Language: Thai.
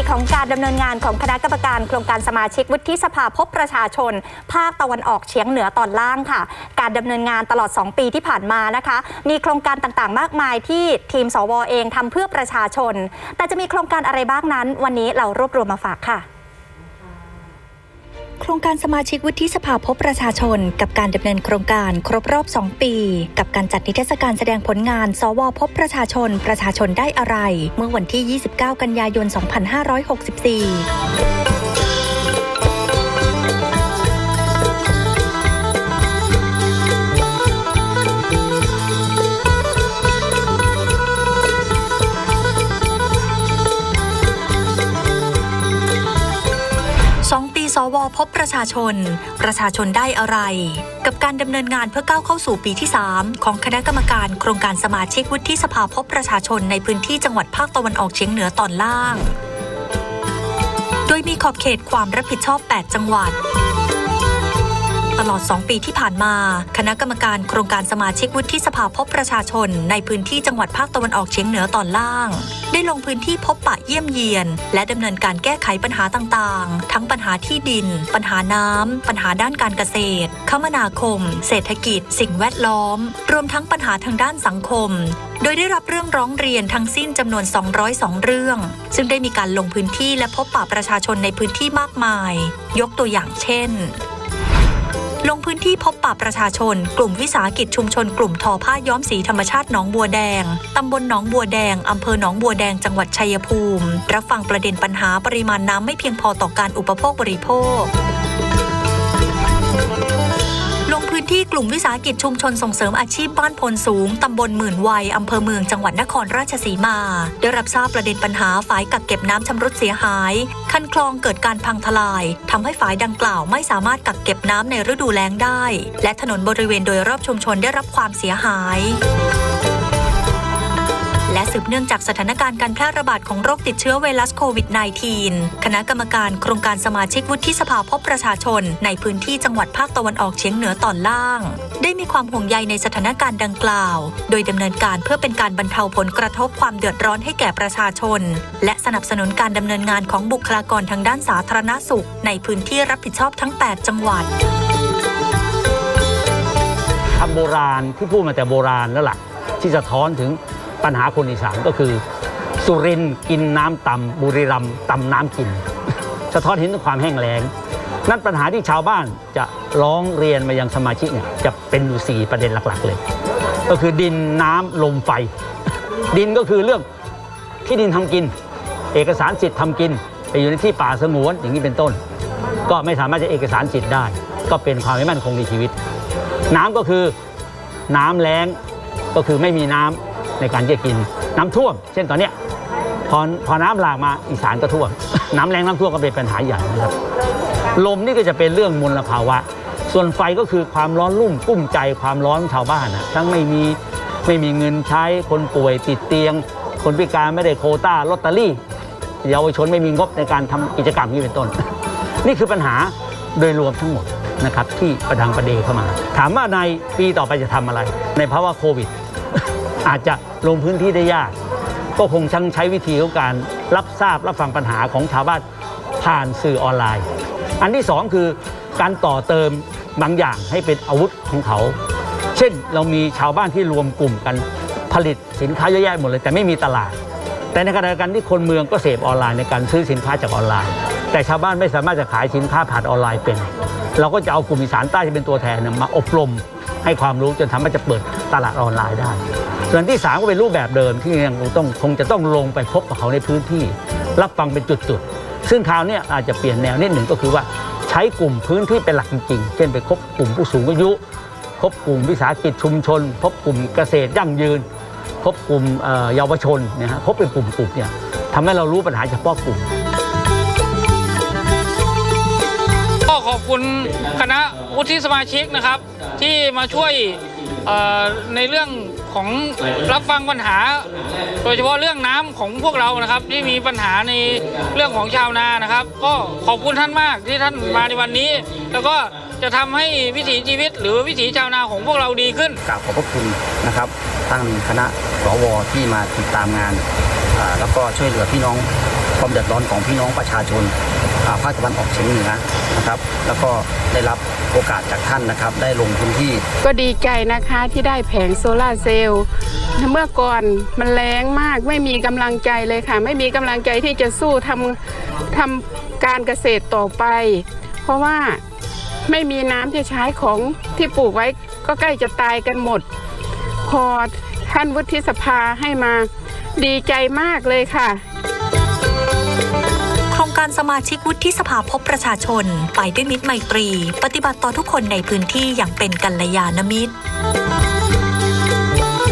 ของการดำเนินงานของคณะกรรมการโครงการสมาชิกวุฒิสภาพบประชาชน ภาคตะวันออกเฉียงเหนือตอนล่างค่ะ การดำเนินงานตลอด 2 ปีที่ผ่านมานะคะ มีโครงการต่างๆ มากมายที่ทีมสวเองทำเพื่อประชาชน แต่จะมีโครงการอะไรบ้างนั้น วันนี้เรารวบรวมมาฝากค่ะ โครงการสมาชิกวุฒิสภาพบประชาชน กับการดำเนินโครงการครบรอบ 2 ปี กับการจัดนิทรรศการแสดงผลงาน สวพบประชาชน ประชาชนได้อะไร เมื่อวันที่ 29 กันยายน 2564 พบประชาชน ประชาชนได้อะไร กับการดำเนินงานเพื่อก้าวเข้าสู่ปีที่ 3 ของคณะกรรมการโครงการสมาชิกวุฒิสภาพบประชาชนในพื้นที่จังหวัดภาคตะวันออกเฉียงเหนือตอนล่าง โดยมีขอบเขตความรับผิดชอบ 8 จังหวัด ตลอด 2 ปีที่ผ่านมา คณะกรรมการโครงการสมาชิกวุฒิสภาพบประชาชน ในพื้นที่จังหวัดภาคตะวันออกเฉียงเหนือตอนล่าง ได้ลงพื้นที่พบปะเยี่ยมเยียน และดำเนินการแก้ไขปัญหาต่างๆ ทั้งปัญหาที่ดิน ปัญหาน้ำปัญหาด้านการเกษตร คมนาคม เศรษฐกิจ สิ่งแวดล้อม รวมทั้งปัญหาทางด้านสังคมโดยได้รับเรื่องร้องเรียนทั้งสิ้นจำนวน 202 เรื่อง ซึ่งได้มีการลงพื้นที่และพบปะประชาชนในพื้นที่มากมาย ยกตัวอย่างเช่น ลงพื้นที่พบปะประชาชน กลุ่มวิสาหกิจชุมชนกลุ่มทอผ้าย้อมสีธรรมชาติหนองบัวแดง ตำบลหนองบัวแดง อำเภอหนองบัวแดงจังหวัดชัยภูมิ รับฟังประเด็นปัญหาปริมาณน้ำไม่เพียงพอต่อการอุปโภคบริโภค ที่กลุ่มวิสาหกิจชุมชนส่งเสริมอาชีพบ้านพลสูง ตำบลหมื่นวัย อำเภอเมืองจังหวัดนครราชสีมา ได้รับทราบประเด็นปัญหาฝายกักเก็บน้ำชำรุดเสียหาย คันคลองเกิดการพังทลาย ทำให้ฝายดังกล่าวไม่สามารถกักเก็บน้ำในฤดูแล้งได้ และถนนบริเวณโดยรอบชุมชนได้รับความเสียหาย และสืบเนื่องจากสถานการณ์การแพร่ระบาดของโรคติดเชื้อไวรัสโควิด -19 คณะกรรมการโครงการสมาชิกวุฒิสภาพบประชาชน ในพื้นที่จังหวัดภาคตะวันออกเฉียงเหนือตอนล่าง ได้มีความห่วงใยในสถานการณ์ดังกล่าว โดยดำเนินการเพื่อเป็นการบรรเทาผลกระทบความเดือดร้อนให้แก่ประชาชน และสนับสนุนการดำเนินงานของบุคลากรทางด้านสาธารณสุข ในพื้นที่รับผิดชอบทั้ง 8 จังหวัดคำโบราณที่พูดมาแต่โบราณแล้วล่ะ ที่สะท้อนถึง ปัญหาคนอีสานก็คือ สุรินกินน้ำต่ำบุรีรัมย์ต่ำน้ำกิน สะท้อนเห็นถึงความแห้งแล้ง นั่นปัญหาที่ชาวบ้านจะร้องเรียนมายังสมาชิกเนี่ยจะเป็นอยู่สี่ประเด็นหลักๆ เลย ก็คือดินน้ำลมไฟ ดินก็คือเรื่องที่ดินทำกิน เอกสารสิทธิ์ทำกินไปอยู่ในที่ป่าสงวนอย่างนี้เป็นต้น ก็ไม่สามารถจะเอกสารสิทธิ์ได้ ก็เป็นความไม่มั่นคงในชีวิต น้ำก็คือน้ำแล้งก็คือไม่มีน้ำ ในการที่จะกินน้ำท่วม เช่นตอนเนี้ยพอพอน้ำหลากมาอีสานก็ท่วม น้ำแรงน้ำท่วมก็เป็นปัญหาใหญ่นะครับ ลมนี่ก็จะเป็นเรื่องมลภาวะ ส่วนไฟก็คือความร้อนรุ่มกุ้มใจความร้อนชาวบ้านนะทั้งไม่มีไม่มีเงินใช้คนป่วยติดเตียง คนพิการไม่ได้โคต้าลอตเตอรี่เยาวชนไม่มีงบในการทำกิจกรรมนี้เป็นต้น นี่คือปัญหาโดยรวมทั้งหมดนะครับที่ประดังประเดเข้ามา ถามว่าในปีต่อไปจะทำอะไร ในภาวะโควิด อาจจะลงพื้นที่ได้ยาก ก็คงช่างใช้วิธีของการรับทราบรับฟังปัญหาของชาวบ้านผ่านสื่อออนไลน์ อันที่สองคือการต่อเติมบางอย่างให้เป็นอาวุธของเขา เช่นเรามีชาวบ้านที่รวมกลุ่มกันผลิตสินค้าเยอะแยะหมดเลย แต่ไม่มีตลาด แต่ในขณะเดียวกันที่คนเมืองก็เสพออนไลน์ในการซื้อสินค้าจากออนไลน์ แต่ชาวบ้านไม่สามารถจะขายสินค้าผ่านออนไลน์เป็น เราก็จะเอากลุ่มอีสานใต้ที่เป็นตัวแทนเนี่ยมาอบรมให้ความรู้จนทำให้จะเปิดตลาดออนไลน์ได้ ส่วนที่สามก็เป็นรูปแบบเดิมที่ยังต้องคงจะต้องลงไปพบกับเขาในพื้นที่ รับฟังเป็นจุดๆ ซึ่งคราวนี้อาจจะเปลี่ยนแนวนิดหนึ่งก็คือว่าใช้กลุ่มพื้นที่เป็นหลักจริงๆ เช่นไปพบกลุ่มผู้สูงอายุ พบกลุ่มวิสาหกิจชุมชน พบกลุ่มเกษตรยั่งยืน พบกลุ่มเอ่อเยาวชนนะฮะพบเป็นกลุ่มๆเนี่ยทำให้เรารู้ปัญหาเฉพาะกลุ่ม คุณคณะวุฒิสมาชิกนะครับ ที่มาช่วยในเรื่องของรับฟังปัญหา โดยเฉพาะเรื่องน้ำของพวกเรานะครับ ที่มีปัญหาในเรื่องของชาวนานะครับ ก็ขอบคุณท่านมากที่ท่านมาในวันนี้ แล้วก็จะทำให้วิถีชีวิต หรือวิถีชาวนาของพวกเราดีขึ้นกราบขอบพระคุณนะครับทางคณะสวที่มาติดตามงาน แล้วก็ช่วยเหลือพี่น้องความเดือดร้อนของพี่น้องประชาชน ภาคตะวันออกเฉียงเหนือนะครับแล้วก็ได้รับโอกาสจากท่านนะครับ ได้ลงพื้นที่ ก็ดีใจนะคะที่ได้แผงโซลาร์เซลล์เมื่อก่อนมันแรงมากไม่มีกำลังใจเลยค่ะ ไม่มีกำลังใจที่จะสู้ทำทำการเกษตรต่อไป เพราะว่าไม่มีน้ำจะใช้ของที่ปลูกไว้ก็ใกล้จะตายกันหมด พอท่านวุฒิสภาให้มาดีใจมากเลยค่ะารสมาชิกวุฒิสภาพบประชาชน ไปด้วยมิตรไมตรี ปฏิบัติต่อทุกคนในพื้นที่อย่างเป็นกัลยาณมิตร